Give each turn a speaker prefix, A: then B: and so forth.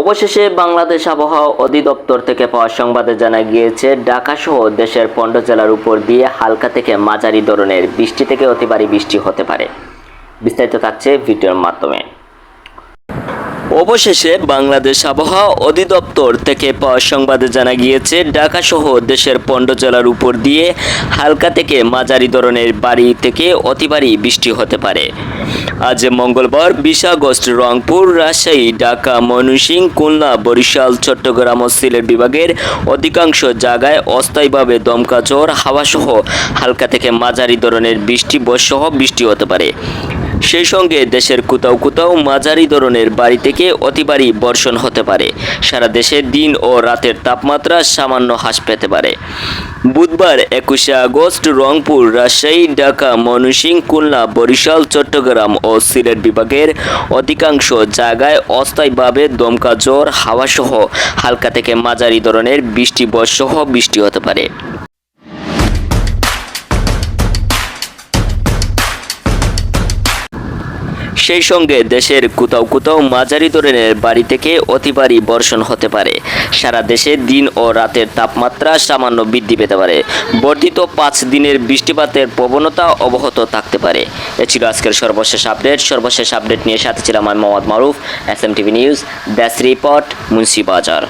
A: অবশেষে বাংলাদেশ আবহাওয়া অধিদপ্তর থেকে পাওয়া সংবাদে জানা গিয়েছে ঢাকা সহ দেশের পণ্ড জেলার উপর দিয়ে হালকা থেকে মাঝারি ধরনের বৃষ্টি থেকে অতি বৃষ্টি হতে পারে। বিস্তারিত থাকছে ভিডিওর মাধ্যমে। অবশেষে বাংলাদেশ আবহাওয়া অধিদপ্তর থেকে পাওয়া সংবাদে জানা গিয়েছে ঢাকা সহ দেশের পনেরো জেলার উপর দিয়ে হালকা থেকে মাঝারি ধরনের বাড়ি থেকে অতি ভারী বৃষ্টি হতে পারে। আজ মঙ্গলবার বিশ আগস্ট রংপুর, রাজশাহী, ঢাকা, ময়মনসিংহ, খুলনা, বরিশাল, চট্টগ্রাম ও সিলেট বিভাগের অধিকাংশ জায়গায় অস্থায়ীভাবে দমকা ঝড়, হাওয়াসহ হালকা থেকে মাঝারি ধরনের বৃষ্টি বর্ষহ বৃষ্টি হতে পারে। সেই সঙ্গে দেশের কোথাও কোথাও মাঝারি ধরনের বাড়ি থেকে অতি ভারী বর্ষণ হতে পারে। সারা দেশে দিন ও রাতের তাপমাত্রা সামান্য হ্রাস পেতে পারে। বুধবার একুশে আগস্ট রংপুর, রাজশাহী, ঢাকা, ময়মনসিংহ, খুলনা, বরিশাল, চট্টগ্রাম ও সিলেট বিভাগের অধিকাংশ জায়গায় অস্থায়ীভাবে দমকা জ্বর, হাওয়াসহ হালকা থেকে মাঝারি ধরনের বৃষ্টি বর্ষহ বৃষ্টি হতে পারে। সেই সঙ্গে দেশের কোথাও কোথাও মাঝারি ধরনের বাড়ি থেকে অতি ভারী বর্ষণ হতে পারে। সারা দেশে দিন ও রাতের তাপমাত্রা সামান্য বৃদ্ধি পেতে পারে। বর্ধিত পাঁচ দিনের বৃষ্টিপাতের প্রবণতা অব্যাহত থাকতে পারে। এ ছিল আজকের সর্বশেষ আপডেট। সর্বশেষ আপডেট নিয়ে সাথে ছিলাম আমি Mohammad Maruf. S M TV news that's report, Munshibazar.